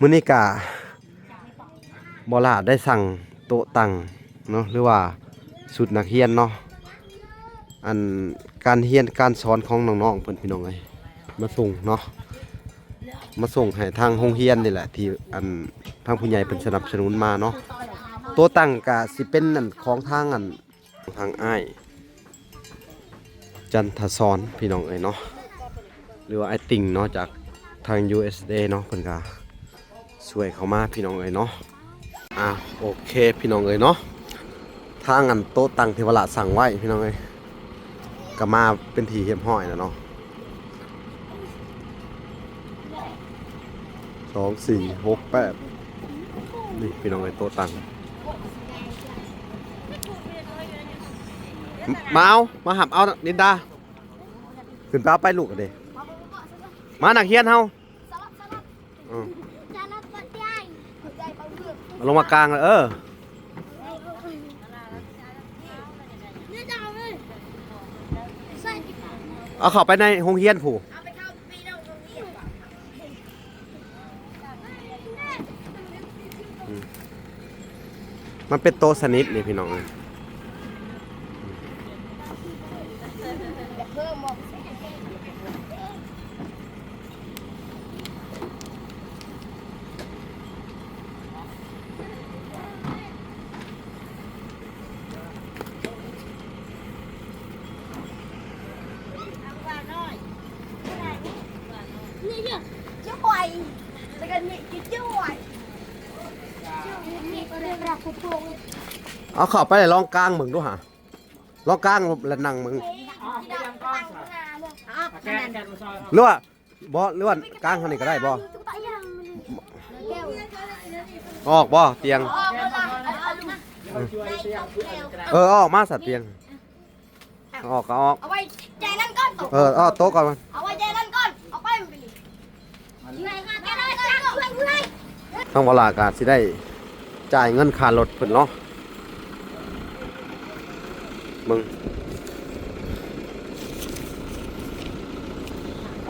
มื้อนี้กะบอลาได้สั่งโต๊ะตั้งเนาะหรือว่าสุดนักเรียนเนาะอันการเรียนการสอนของน้องๆเพิ่นพี่น้องเอ้ยมาส่งเนาะมาส่งให้ทางโรงเรียนนี่แหละที่อันทางผู้ใหญ่เพิ่นสนับสนุนมาเนาะโต๊ะตั้งกะสิเป็นนั่นของทางอันทางอ้ายจันทศรพี่น้องเอ้ยเนาะหรือว่าไอติ่งเนาะจากทาง USA เนาะเพิ่นก็ ช่วยเขามาพี่น้องเอ้ยเนาะอ่าโอเคพี่น้องเอ้ยเนาะทางอันโต๊ะตั้งเทวราชสั่งไว้พี่น้องเอ้ยก็มาเป็นทีเฮียมห้อยแล้วเนาะสองสี่หกแปดนี่พี่น้องเอ้ยโต๊ะตั้งมมาเอามาหับเอานินดาขึ้นไปเอาไปลูกกันเด้มาหนักเฮียนเฮาอืมเอา ลงมากลางเลยเออเอาเข้าไปในโรงเรียนผู้มันเป็นโตะสนิทนี่พี่น้อง เอาเข้าไปเลยลองกลางมึงดูหะลองกลางแล้วนั่งมึงหรือว่าบ่หรือว่ากลางเท่านี้ก็ได้บ่ออกบ่เตียง เออออกมาสัตว์เตียง ออกก็ออกเอาไว้ใจนั่นก่อนเออเอาโต๊ะก่อนมันเอาไว้ใจนั่นก่อนเอาไปมันไปเลยยังไงคะแกได้ช่วยช่วยช่วยต้องเวลากาสิได้จ่ายเงินค่ารถเพิ่นเนาะ มึง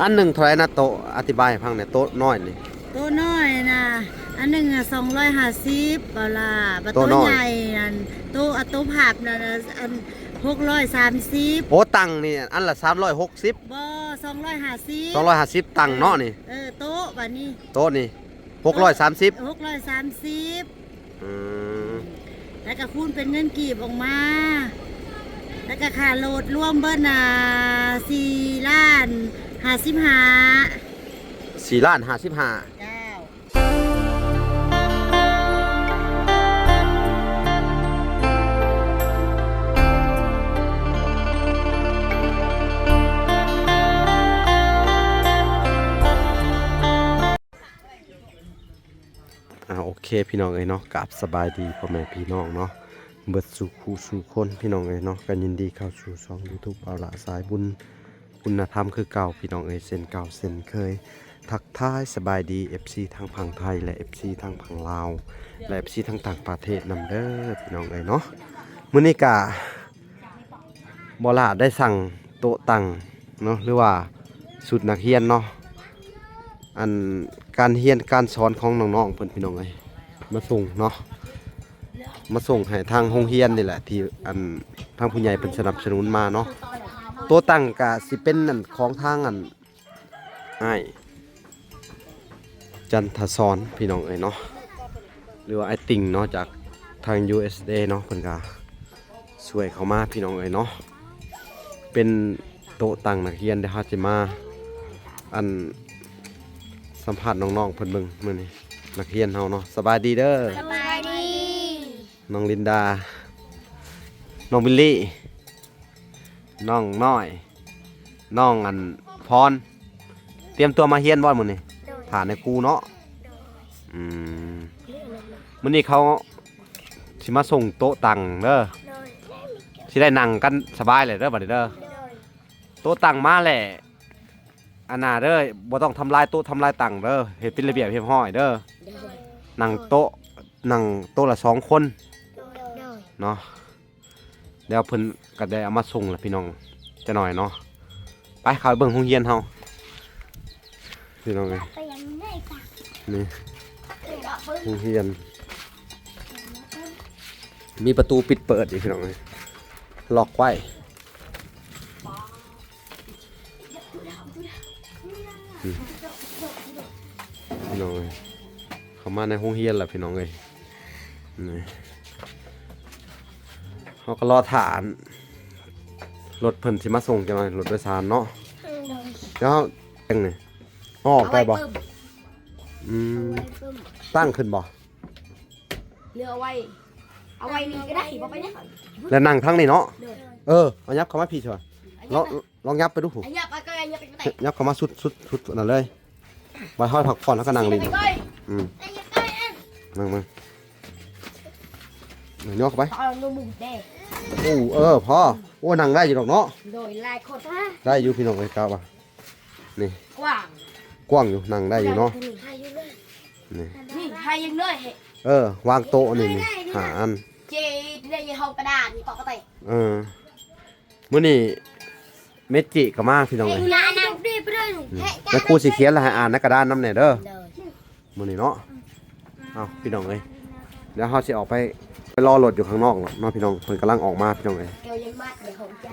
อันหนึ่งเท่าไหรนะโต๊ะอธิบายให้ฟังหน่อยโต๊ะน้อยนี่ ตัวน้อยนะอันหนึ่งอะสองร้อยห้าสิบเปล่าบัดตัวตัวน้อย ใหญ่นั่นตัวอัตัวผับนั่นน่ะอันหกร้อยสามสิบโอ้ตังค์นี่อันละ360บ่สองร้อยห้าสิบ250ตังค์เนาะนี่ เออโต๊ะบัดนี้โต๊ะนี่630หกร้อยสามสิบอืมแล้วก็คูณเป็นเงินกีบออกมา แล้วก็ค่าโหลดรวมเบิ้ลน่ะสี่ล้านห้าสิบห้า4ล้าน55เจ้าอ่าโอเคพี่น้องเอ้ยเนาะกราบสบายดีพ่อแม่พี่น้องเนาะ เบิดสู่คู่สู่คนพี่น้องเอ้ยเนาะกันยินดีเข้าสู่ช่อง YouTube เอาละสายบุญคุณธรรมคือเก่าพี่น้องเอ้ยเส้นเก่าเส้นเคย ทักทายสบายดี FC ทางฝั่งไทย และ FC ทางฝั่งลาว และ FC ทางต่างประเทศนำเด้อพี่น้องเอ้ยเนาะมื้อนี้กะบอลาได้สั่งโต๊ะตั้งเนาะหรือว่าสุดนักเรียนเนาะอันการเรียนการสอนของน้องๆเพิ่นพี่น้องเอ้ยมาส่งเนาะ มาส่งให้ทางโรงเรียนนี่แหละ ที่อันทางผู้ใหญ่เพิ่นสนับสนุนมาเนาะตัวตั้งกะสิเป็นนั่นของทางอันไอ้จันทศรพี่น้องเอ้ยเนาะหรือว่าไอติ่งเนาะจากทาง USA เนาะเพิ่นก็ช่วยเขามาพี่น้องเอ้ยเนาะเป็นโต๊ะตั้งนักเรียนเดี๋ยวเฮาจะมาอันสัมผัสน้องๆเพิ่นเบิ่งมื้อนี้นักเรียนเฮาเนาะสบายดีเด้อสบายดี น้องลินดา น้องบิลลี่ น้องน้อย น้องอันพร เตรียมตัวมาเฮียนบ่มื้อนี้ผ่านในครูเนาะอืมมื้อนี้เขาสิมาส่งโต๊ะตังเด้อสิได้นั่งกันสบายเลยเด้อบัดนี้เด้อโต๊ะตังมาแหละอันน่ะเด้อบ่ต้องทำลายโต๊ะทำลายตังเด้อเฮ็ดเป็นระเบียบเรียบร้อยเด้อนั่งโต๊ะนั่งโต๊ะละสองคน เนาะเดี๋ยวเพิ่นก็ได้เอามาส่งแล้วพี่น้องจะหน่อยเนาะไปเข้าไปเบิ่งโรงเรียนเฮาพี่น้องเอ้ยไปยังไงกันนี่ปึ้งโรงเรียน มีประตูปิดเปิดอีกพี่น้องเลยล็อกไว้อืมพี่น้องเลยเขามาในห้องเรียนแหละพี่น้องเลยนี่ เขาก็รอฐานรถเพิ่นสิมาส่งจังเลยรถโดยสารเนาะแล้วเขาจังไงออกได้บ่อืมตั้งขึ้นบ่เรือเอาไว้ เอาไว้นี่ก็ได้บอกไปเนี่ยแล้วนั่งทั้งนี้เนาะเดินเออเอายับเข้ามาพี่ชัวร์ลองลองยับไปดูหูไอ้ยับไปก็ไอ้ยับไปก็ได้ยับเข้ามาสุดสุดสุดนั่นเลยไว้ห้อยผักผ่อนแล้วก็นั่งลินไปก้อยอืมไอ้ยับก้อยเอ็นนั่งมานั่งย่อเข้าไปตอนดูมุมแดงโอ้เออพอโอ้นั่งได้อยู่ดอกเนาะโดยลายโคตรได้อยู่พี่น้องไอ้ก้าวอะนี่กว้างกว้างอยู่นั่งได้อยู่เนาะให้อยู่เลยนี่นี่ให้ยังเลยเออ วางโต๊ะนี่นี่หาอันเจในห้องกระดาษนี่ปกติเออมื้อนี้เมจิก็มาพี่น้องเลยงานนั่งดีไปเลยอืมแล้วครูสิเขียนแล้วให้อ่านในกระดานน้ำแน่เด้อเดินมื้อนี้เนาะเอาพี่น้องเอ้ยเดี๋ยวเฮาสิออกไป ไปรอรถอยู่ข้างนอกเนาะเนาะพี่น้องเพิ่นกำลังออกมาพี่น้องเอ้ยเกลยังมากเดี๋ยวผมจะ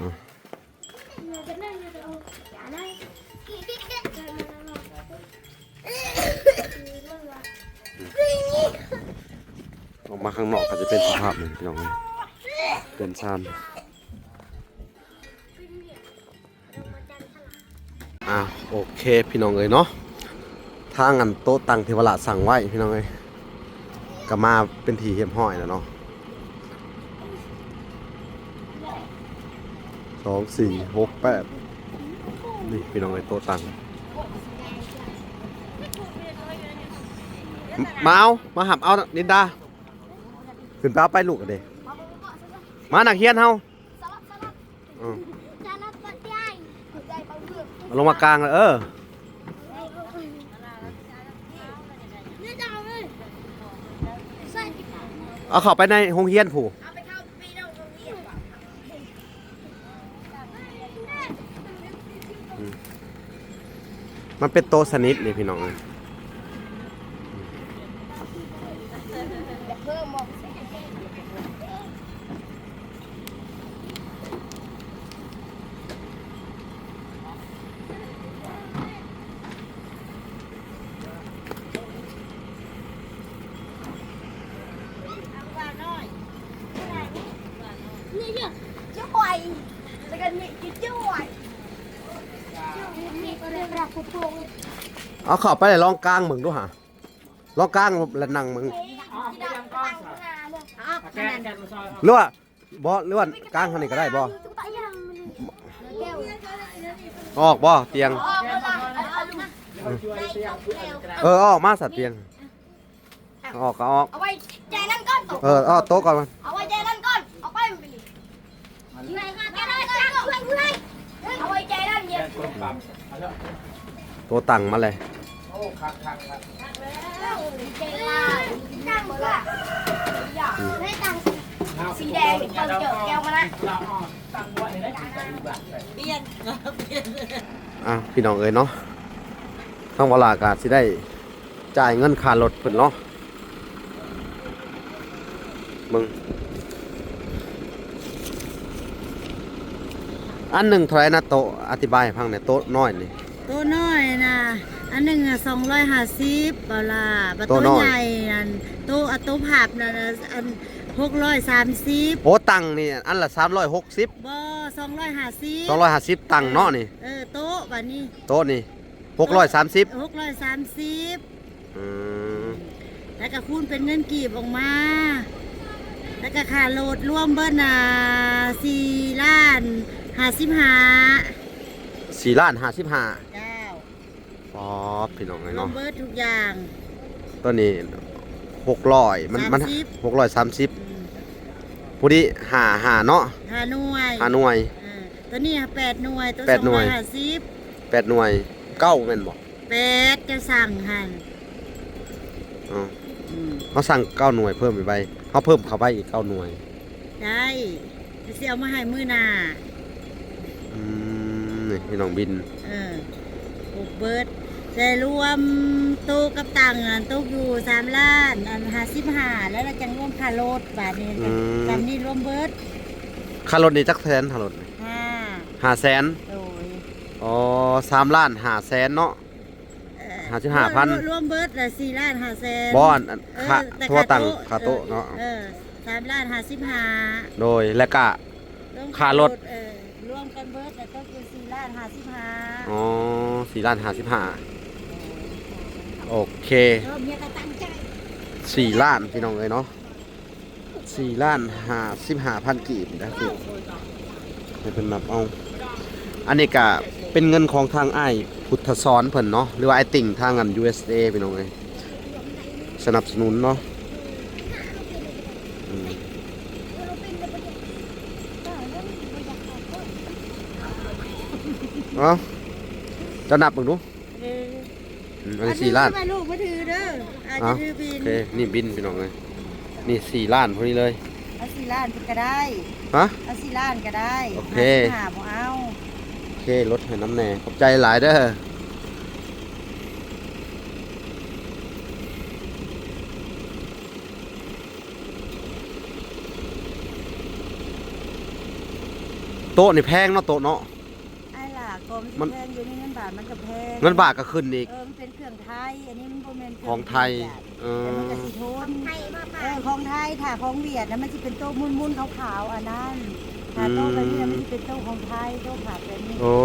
ออกมาข้างนอกก็จะเป็นสภาพหนึ่งพี่น้องเอ้ยเป็นชานอะโอเคพี่น้องเอ้ยเนาะทางอันโต๊ะตังเทวราชสั่งไว้พี่น้องเอ้ยก็มาเป็นทีเหียมห้อยแล้วเนาะ สองสี่หกแปดนี่พี่น้องเอ้ยโต๊ะตังมาเอา มาหับเอานินดา ขึ้นไปเอาไปลูกกันเด้มาหนักเฮียนเฮาอืมเอาลงมากลางเลยเออ เอาเข้าไปในห้องเฮียนผู้ เอาไปเข้าปีนเอาตรงนี้ มันเป็นโต๊ะสนิทนี่พี่น้องเอ้ยเพิ่มมองนี่เนี่ยช่วยแล้วก็นี่จะช่วยนี่ก็ เรียกรับผู้ปกเอาเข้าไปเลยลองกลางมึงดูหะลองกลางแล้วนั่งมึงแกนแกนมาซอยหรือว่าบ่หรือว่ากลางเท่านี้ก็ได้บ่ออกบ่เตียงช่วยเสียงเพื่อนกระดาษเออเอาออกมาสัตว์เตียงเอาออกก็เอาออกเอาไว้ใจนั่นก่อนเออเอาโต๊ะก่อนมันเอาไว้ใจนั่นก่อนเอาไปมันไปเลยยังไงค่ะแกได้เลยเพื่อนเพื่อนเอาไว้ใจนั่นเย็แกน นคนปรับเอาเถอะโต๊ะตั้งมาเลยโอ้คักคักคักใจลาเมื่ออยากให้ตังสีแดงตอนเจอแก้วมานะเราอ่อนตั้งไว้ได้ถึงสิบบาทเปลี่ยนเปลี่ยนอะพี่น้องเอ้ยเนาะทางเวลากาสิได้จ่ายเงินค่ารถเพิ่นเนาะมึง อันหนึ่งเท่าไหรนะโต๊ะอธิบายให้ฟังหน่อยโต๊ะน้อยนี่ ตัวน้อยนะอันหนึ่งอะสองร้อยห้าสิบเปล่าบัดตัวตัวน้อย ใหญ่นั่นตัวอัตัวผับนั่นน่ะอันหกร้อยสามสิบโอ้ตังค์นี่อันละสามร้อยหกสิบบ่สองร้อยห้าสิบสองร้อยห้าสิบตังค์เนาะนี่ เออโต๊ะบัดนี้โต๊ะนี่หกร้อยสามสิบหกร้อยสามสิบอืมแล้วก็คูณเป็นเงินกีบออกมา แล้วก็ค่าโหลดรวมเบิ้ลน่ะสี่ล้าน ห้าสิบห้าสี่ล้านห้าสิบห้าเก้าอ๋อพี่น้องไงรวมเนาะเบิ้ลทุกอย่างตัวนี้หกร้อยมันมันสามสิบหกร้อยสามสิบอืมผู้ที่หาหาเนาะห้าหน่วยหาหน่วยเออตัวนี้แปดหน่วย ตัวแปสดองหน่ร้วอย ยห้าสิบแปดหน่วยเก้าแม่นบอกแปดจะสั่งหันอ๋ออืมเขาสั่งเก้าหน่วยเพิ่มอีกไปเขาเพิ่มเข้าไปอีกเก้าหน่วยได้จะเสียเอามาให้มือหนาอืม นี่พี่น้องบินเออหกเบิร์ดแต่รวมตู้กับตังค์อันตู้อยู่สามล้านอันห้าสิบห้าแล้วเราจะรวมค่ารถบาทนี้กันนี่รวมเบิดค่ารถนี่จักแสนค่ารถนี่ห้าห้าแสนโดยอ๋อสามล้านห้าแสนเนาะ เอ่อห้าสิบห้าพันรวมรวมเบิดละสี่ล้านห้าแสนบอนอันเออค่าแต่ทั่วตังค์ค่าโต๊ะออเนาะเออสามล้านห้าสิบห้าโดยและก็วมค่ารถ เออรว มกันเบิดแล้วก็คือสี่ล้านห้าสิบห้าอ๋อสี่ล้านห้าสิบห้าโอเคเออเมียก็ตั้งใจสี่ล้านพี่น้องเลยเนาะสี่ล้านห้าสิบห้าพันกีบนะคือให้เพิ่นนับเอาอันนี้ก็เป็นเงินของทางไอ้พุทธสอนเพิ่นเนาะหรือว่าไอ้ติ่งทางอัน USA พี่น้องเลยสนับสนุนเนาะอืม เอาเจะนับมึงดูเอออืมอันนี้สี่ล้านเอลูกมาถือเด้ออาจเอาจะถือบิโอนเค นี่บินพี่น้องเลย นี่สี่ล้านพอดีเลย เอาสี่ล้านก็ได้ฮะ เอาสี่ล้านก็ได้โอเค หาบ่เอาโอเคลดให้น้ำแน่ ขอบใจหลายเด้อ โต๊ะนี่แพงเนาะโต๊ะเนาะไอ้ ล่ะกรมมันแพงอยู่นี่เงินบาทมันก็แพงเงินบาทก็ขึ้นอีก เออมันเป็นเครื่องไทย อันนี้มันบ่แม่นเครื่ของไทยเอแต่มันอก็สิทนไทยมากเออของไทยถ้าของเวียดนะมันสิเป็นโต๊ะมุนๆขาวๆอันนั้นถ้าโต๊ะแบบนี้นะมันสิเป็นโต๊ะของไทยโต๊ะผักแบบนี้ โอ้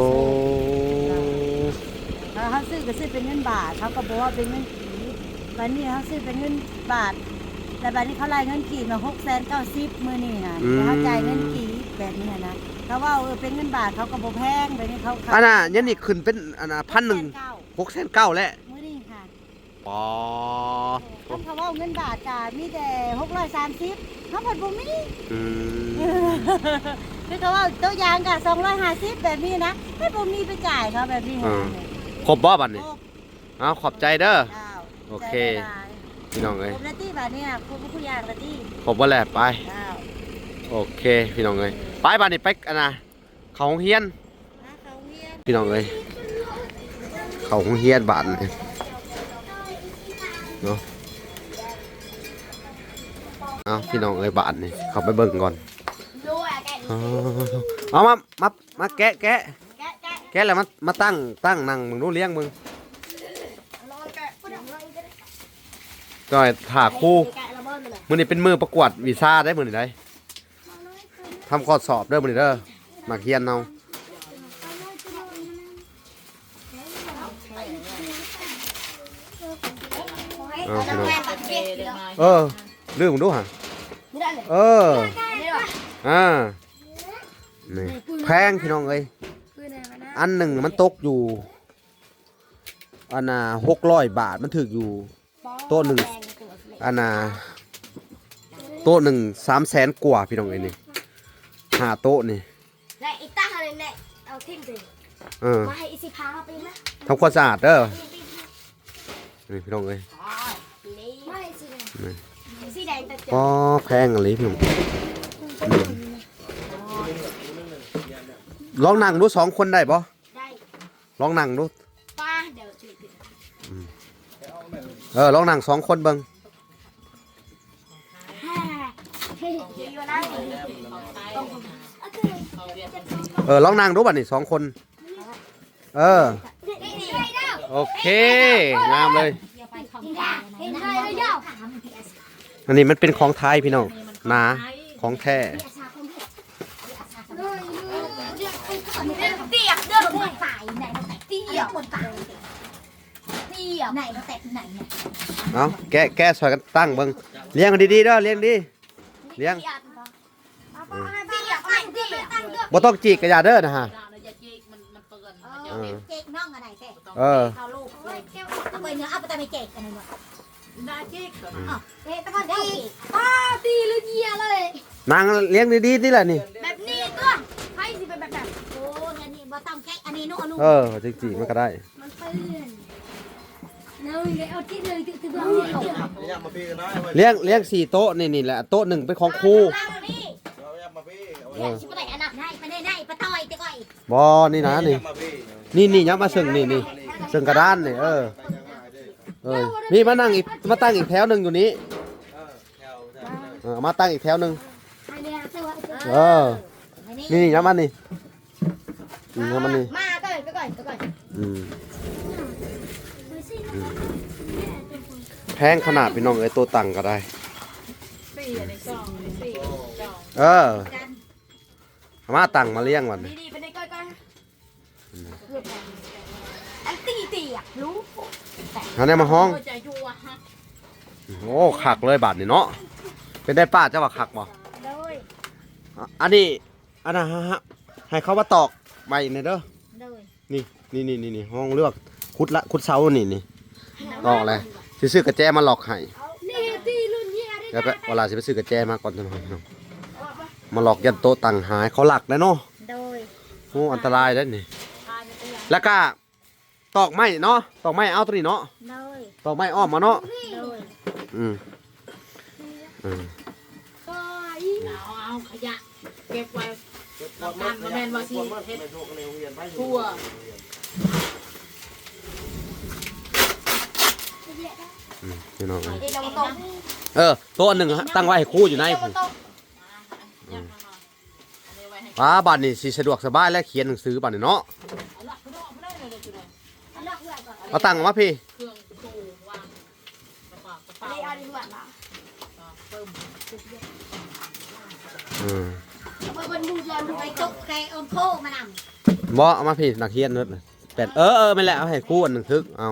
ถ้าเขาซื้อก็ซื้อเป็นเงินบาทเขาก็บอกว่าเป็นเงินกีบบัดนี้เขาซื้อเป็นเงินบาทแต่บัดนี้เขาไล่เงินกีบมาหกแสนเก้าสิบมือนี่นะแต่เขาจ่ายเงินกีบ แบบนี้นะเขาว่าเออเป็นเงินบาทเขาก็บอกแพงแบบนี้เขาเขาอันน่ะยันนี่ขึ้นเป็นอันน่ะพันหนึ่งเก้าหกแสนเก้าแล้วมือนี่ค่ะปอท่านเขาว่าเงินบาทจ่ายมีแต่หกร้อยสามสิบเขาผัดบุมีอืมคือเขาว่าตัวอยางกับสองร้อยห้าสิบแบบนี้นะให้บุมีไปจ่ายเขาแบบนี้อ่านะครบบ่บัดนี้โอ้เอาขอบใจเด้อเจ้าโอเคใจละลายพี่น้องเอ้ยครบนาทีบาทเนี่ยครบทุกอย่างนาทีครบบ่แหละไปเจ้าโอเคพี่น้องเอ้ย ไปบัดนี้ไปอันน่ะเขาโรงเฮียนนะเขาเฮียน พี่น้องเอ้ยเขาโรงเฮียนบาดนี่เนาะเอาพี่น้องเอ้ยบาดนี่เขาไปเบิ่งก่อนดูอะแกอ๋อเอามามามาแกะแกะแกะแกะแกะแล้วมามาตั้งตั้งนั่งมึงดูเลี้ยงมึงนอนแกะปุ๊บนอนแกะจอยถ่าคู่แกะระเบิดไปเลยมือนี่เป็นมือประกวดวีซ่าได้มือนี่ได้ ทำข้อสอบเด้อมือนี่เด้อมาเฮียนเอาเอาพี่น้องเออลืมมึงดูฮะเอออ่านี่แพงพี่น้องเอ้ยอันหนึ่งมันตกอยู่อันน่ะหกร้อยบาทมันถึกอยู่โต๊ะหนึ่งอันน่ะโต๊ะหนึ่งสามแสนกว่าพี่น้องเอ้ยนี่ ห้าโต๊ะนี่และอีตั้งอะไรเนี่ยเอาทิ้งไปเออมาให้อีสิพาเขาไปนะทำความสะอาดเด้อนี่พี่น้องเอ้ยไม่สีแดงสีแดงแต่เจ็บก็แพงอะไรพี่น้องอืมลองนั่งดูสองคนได้ปะได้ลองนั่งดูป้าเดี๋ยวจุดเออลองนั่งสองคนเบิ่ง เออลองนั่งดูบัดนี่สองคน เออ โอเค งามเลย อันนี้มันเป็นของไทยพี่น้องหนาของแท้เตียเด้อคนตายไหนเราแตกเตียกคนตายเตียกไหนเราแตกไหนเนี่ยเอาแกะแกะซอยกันตั้งเบิ่งเลี้ยงกันดีๆเด้อเลี้ยงดีเลี้ยงเตียกไห นเตียกตั้งเด้อบ่ต้องจีกกระยาเด้อนะฮะเออเจ๊กน้องอะไรแกเออเขาลูกเอาไปเนื้อเอาไปแต่ไม่เจ๊กกันเลยว่ะได้เจ๊กก่อนเฮ้ยตะกอนตีอ้าตีหรือเยียเลย นางเลี้ยงดีๆนี่แหละนี่ แบบนี้ตัวให้สิเป็นแบบแบบโอ้อันนี้บ่ต้องแกะอันนี้นู่นนู่นเออจริงๆมันก็ได้ มันเปื้อนเราเลยเอาที่เลยถือว่าเอาอยากมาพี่กันนะเลี้ยงเลี้ยงสี่โต๊ะนี่นี่แหละโต๊ะหนึ่งเป็นของครูล่างนี่อยากมาพี่ เออชิบะไหนอันนั้นได้ไปได้ได้ปะต่อยตะก้อยบอนี่นะนี่ นี่นี่นี่ยับมาซึ่งนี่นี่แล้วก็เชิงกระด้านนี่เออ เออ นี่มานั่งอีกมาตั้งอีกแถวหนึ่งอยู่นี้เออมาตั้งอีกแถวหนึ่งเออ นี่นี่น้ำมันนี่นี่น้ำมันนี่มาก่อนก่อนก่อนอืมแพงขนาดพี่น้องเอ้ยตัวตังก็ได้ เออ อามาตังมาเลี้ยงวันดีดีไปในก่อนก่อนอันตีตีอะรู้เอาเนี่ยมาห้องโอ้ใจยัวฮะโอ้ขักเลยบาทนี่เนาะ เป็นได้ป้าเจ้าว่าขักบ่โดยอะอันนี้ อันนั้นฮะฮะให้เขามาตอกใบนี่เด้อโดยนี่นี่นี่นี่นี่ห้องเลือกคุดละคุดเสานี่นี่ตอกเลยสิซื้อกระแจมาหลอกให้ นี่ตีรุ่นเฮียดิแล้วไปเวลาสิไปซื้อกระแจมาก่อนจะหน่อยพี่น้อง มาหลอกยันโต๊ะตังหายเขาหลักแล้วเนาะโดยโอ้อันตรายแล้วนี่แล้วก็ตอกไม้เนาะตอกไม้เอาตัวนี้เนาะโดยตอกไม้อ้อมมาเนาะโดยอืมอืมก็เอาเอาขยะเก็บไว้เราทำมาแมนว่าสิเฮ็ดทั่วอืมพี่น้องเอ้ยเอ็นโตเออโต๊ะอันหนึ่งฮะตั้งไว้ให้คู่อยู่ในเอ็นพุ่นโต ป้าบัตรนี่สิสะดวกสบายและเขียนหนังสือบัตรนี่เนาะเอาละคุณเอาไปได้เลยจุดเลยอันนั้นเพื่อนก่อนเอาตังค์มาพี่เครื่องตู้วางกระเป๋ากระอันเป๋านี้อันนี้เพื่อนละเติมอืมมันเป็นมูยามันไปตกใครเอาโพมานำบ่เอามาพี่นักเขียนนึดเลยเป็ดเออเออไม่นแหละเอาให้คู่อันหนึ่งทึกเอา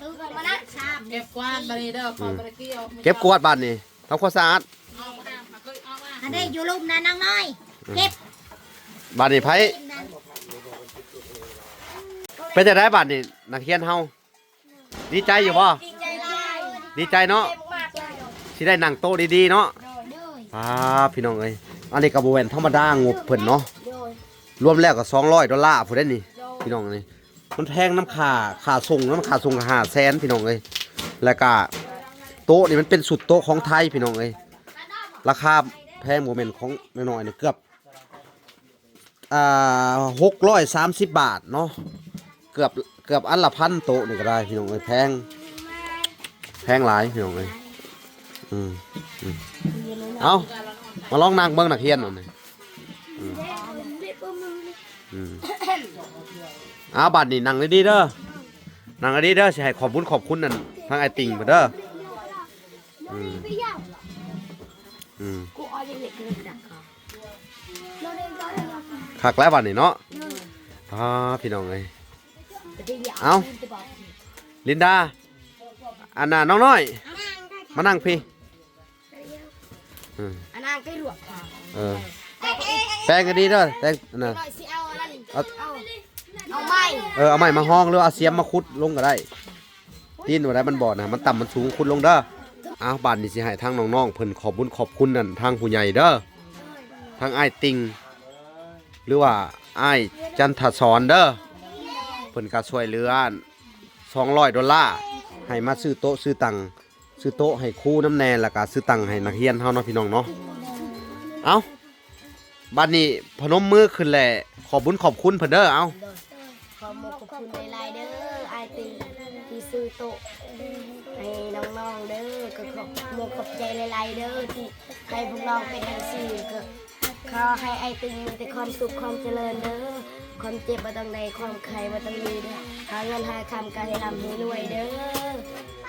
ซื้อกันมานะชามเก็บกวาดบริเดอร์พอบริเกียวเก็บกวาดบัตรนี่ทำความสะอาด อามาอันนี้อยู่ลุ่มนะน้องน้อย เก็บบัตรนี่ไผเป็นจะได้บัตรนี่นักเขียนเฮาดีใจอยู่บ่ดีใจหลายดีใจเนาะเก็บมากเลยสิได้นั่งโต๊ะดีๆเนาะโดยโดยป้าพี่น้องเอ้ยอันนี้ก็บ่แม่นธรรมดางบเพิ่นเนาะโดยรวมแล้วก็200ดอลลาร์ผู้ได้นี่ โดยพี่น้องนี่มันแพงน้ำค่าค่าส่งน้ำค่าส่งก็ห้าแสนพี่น้องเอ้ยแล้วก็โต๊ะนี่มันเป็นสุดโต๊ะของไทยพี่น้องเอ้ยราคา แพงโมเมนต์ของน้อยๆเนี่ยเกือบอ่าหกร้อยสามสิบบาทเนาะเกือบเกือบอันละพันโตนี่ก็ได้พี่น้องเอ้ยแพงแพงหลายพี่น้องเอ้ยอืมอืมเอามาลองนั่งเบิ้งนักเรียนหน่อยอืมอืมเอาบัตรนี่นั่งดีๆเด้อนั่งดีๆเด้อสิให้ขอบคุณขอบคุณนั่นทางไอติ่งมาเด้ออืม กูเอาอย่างเล็กเลยนะเราเล่นก็ได้เราคักแล้วบัตรนี่เนาะอ่าพี่น้องเอ้ยเอ้าลินดาอันน่ะน้องน้อย มานั่งพี่อืมอันนั้นก็รวบเออแป้งก็ดีเด้อแป้งอันน่ะหน่อยสิเอาอันนั้นเอาเอาเอาไม้เออเอาไม้มาห้องหรือเอาเสียมมาขุดลงก็ได้ตีนบ่ได้มันบ่อนะมันต่ำมันสูงขุดลงเด้อ อ้าวบัตรนี่สิให้ทางน้องๆเพิ่นขอบคุญขอบคุณนั่นทางผู้ใหญ่เด้อทางไอ้ายติงหรือว่าไอ้ายจันทศรเด้อเพิ่นก็ช่วยเหลือ200ดอลลาร์ให้มาซื้อโต๊ะซื้อตังซื้อโต๊ะให้ครูน้ำแน่แล้วก็ซื้อตังให้นักเรียนเฮาเนาะพี่น้องเนาะเอาบัดนี้พนมมือขึ้นแหละขอบบุญขอบคุณเพิ่นเด้อเอ้า เด้อที่ให้พวกน้องเป็นทังสี่ก็ขอให้ไอติมีแต่ความสุขความเจริญเด้อความเจ็บมาต้องในความใครมาต้องมีเด้อหาเงินหาคำการให้ร่ำให้รวยเด้อ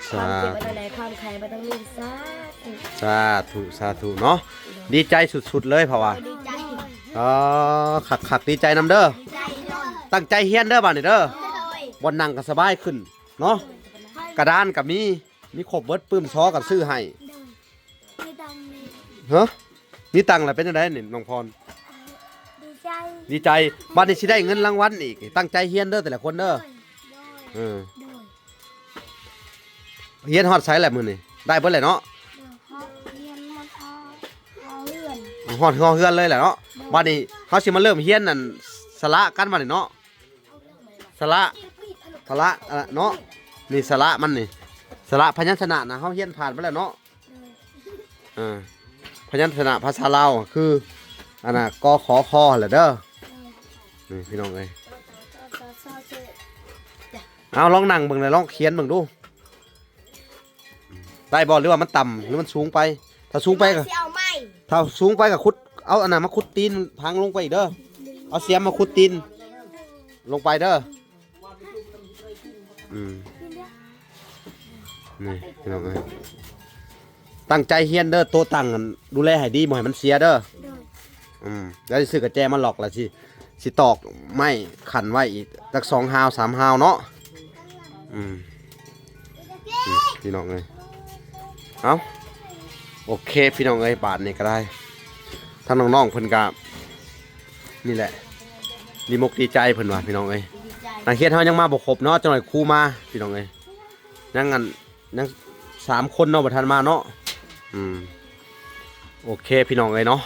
ควาสามเจ็บมาต้องในความใครมาต้องมีสาธุสาธุสาธุเนาะดีใจสุดๆเลยเพราะว่าดีใจอ๋อคักคักๆดีใจนำเด้อดีใจเลยตั้งใจเฮียนเด้อบัดนี้เด้อเลยบนนั่งก็สบายขึ้นเนาะกระดานกับมีมีครบเบิดปื้มซอกับซื้อให้ไม่ดังเลย ฮะมีตังค์แล้วเป็นจังไดนี่น้องพร ดีใจดีใจบัดนี้สิได้เงินรางวัลอีก ตั้งใจเฮียนเด้อแต่ละคนเด้อเออเฮียนฮอดไสแหละมื้อนี้ได้เบิดเลยเนาะเรียนมันเอาเอาเลื่อนฮอดฮอดเฮือนเลยแหละเนาะบัดนี้เฮาสิมาเริ่มเฮียนนั่นสละกันบัดนี้เนาะสละสละอะเนาะนี่สละมันนี่สละพยัญชนะนะเฮาเฮียนผ่านไปแล้วเนาะอ่า พยัญชนะภาษาลาวคืออันน่ะกขอคอแหละเด้อนี่พี่น้องเอ้ยเอาลองนั่งเบิ่งเลยลองเขียนเบิ่งดู ได้บ่หรือว่ามันต่ำหรือมันสูงไป ถ้าสูงไปก็สิเอาไหมถ้าสูงไปก็ขุดเอาอันนั้นมาขุดตีนพังลงไปอีกเด้อเอาเสียมมาขุดตีน ลงไปเด้ออืมนี่พี่น้องเอ้ย ตั้งใจเฮียนเด้อโตตั้งอันดูแลให้ดีบ่ให้มันเสียเด้ออืมแล้วสิซื้อกระแจมาหลอกละสิสิตอกไม้ขันไว้อีกสักสองฮาวสามฮาวเนาะอืมอืมพี่น้องเอ้ยเอาโอเคพี่น้องเอ้ยบาทนี่ก็ได้ทั้งน้องๆเพิ่นกะนี่แหละดีมกดีใจเพิ่นว่าพี่น้องเอ้ยดีใจนักเรียนเฮายังมาบ่ครบเนาะจังหน่อยครูมาพี่น้องเอ้ยยังกันยังสามคนเนาะบ่ทันมาเนาะ อืมโอเคพี่น้องเอ้ยเนาะ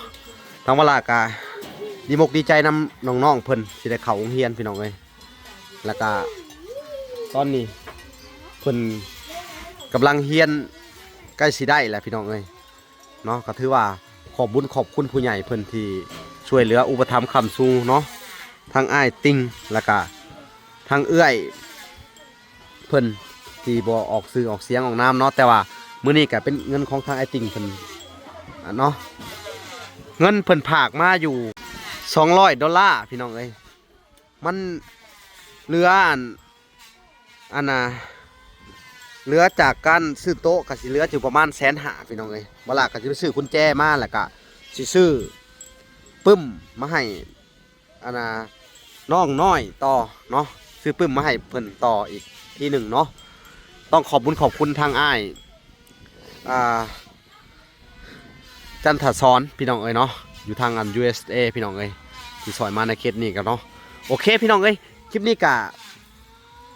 ทางเวลากะดีมกดีใจนำน้องๆเพิ่นสิได้เข้าโรงเรียนพี่น้องเอ้ยแล้วก็ตอนนี้เพิ่นกำลังเรียนใกล้สิได้แหละพี่น้องเอ้ยเนาะก็ถือว่าขอบบุญขอบคุณผู้ใหญ่เพิ่นที่ช่วยเหลืออุปถัมภ์คำสูเนาะทางอ้ายติงแล้วก็ทางเอื้อยเพิ่นที่บ่ออกสื่อออกเสียงออกน้ำเนาะแต่ว่า มื้อนี้ก็เป็นเงินของทางไอติงเพิ่นเนาะเงินเพิ่นผากมาอยู่200ดอลลาร์พี่น้องเอ้ยมันเหลืออันอันน่ะเหลือจากการซื้อโต๊ะก็สิเหลืออยู่ประมาณแสนหาพี่น้องเอ้ยบ่ล่ะก็สิไปซื้อกุญแจมาแล้วก็สิซื้อปึ้มมาให้อันน่ะน้องน้อยต่อเนาะซื้อปึ้มมาให้เพิ่นต่ออีกทีหนึ่งเนาะต้องขอบบุญขอบคุณทางอ้าย อ่าจันทศรพี่น้องเอ้ยเนาะอยู่ทางอัน USA พี่น้องเอ้ยที่ซอยมาในเขตนี้กันเนาะโอเคพี่น้องเอ้ยคลิปนี้กะ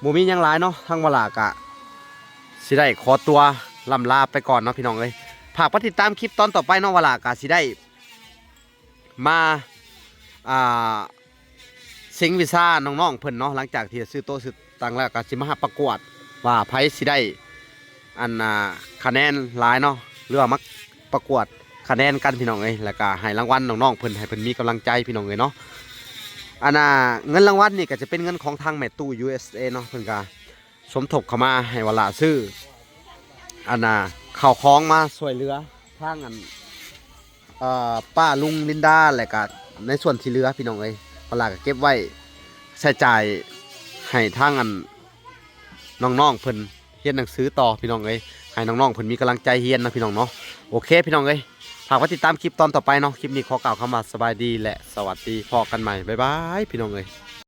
บ่มียังหลายเนาะทางเวลากะสิได้ขอตัวลำลาไปก่อนเนาะพี่น้องเอ้ยฝากติดตามคลิปตอนต่อไปเนาะเวลากะสิได้มาอ่าสิงวิซ่าน้องๆเพิ่นเนาะหลังจากที่ซื้อโต๊ะซื้อตังแล้วก็สิมาหาประกวดว่าไผสิได้ อันคะแนนหลายเนาะหรือว่ามักประกวดคะแนนกันพี่น้องเอ้ยแล้วก็ให้รางวัลน้องๆเพิ่นให้เพิ่นมีกำลังใจพี่น้องเอ้ยเนาะอันน่ะเงินรางวัลนี่ก็จะเป็นเงินของทางแม่ตู้ USA เนาะเพิ่นก็สมทบเข้ามาให้เวลาซื้ออันน่ะข้าวของมาช่วยเหลือทางอันเอ่อป้าลุงลินดาแล้วก็ในส่วนที่เหลือพี่น้องเอ้ยเวลาก็เก็บไว้ใช้จ่ายให้ทางอันน้องๆเพิ่น เฮียนหนังสือต่อพี่น้องเอ้ยให้น้องๆเพิ่นมีกำลังใจเฮียนนะพี่น้องเนาะโอเค พี่น้องเอ้ยฝากไว้ติดตามคลิปตอนต่อไปเนาะคลิปนี้ขอกล่าวคำว่าสบายดีและสวัสดีพอกันใหม่บ๊ายบายพี่น้องเอ้ย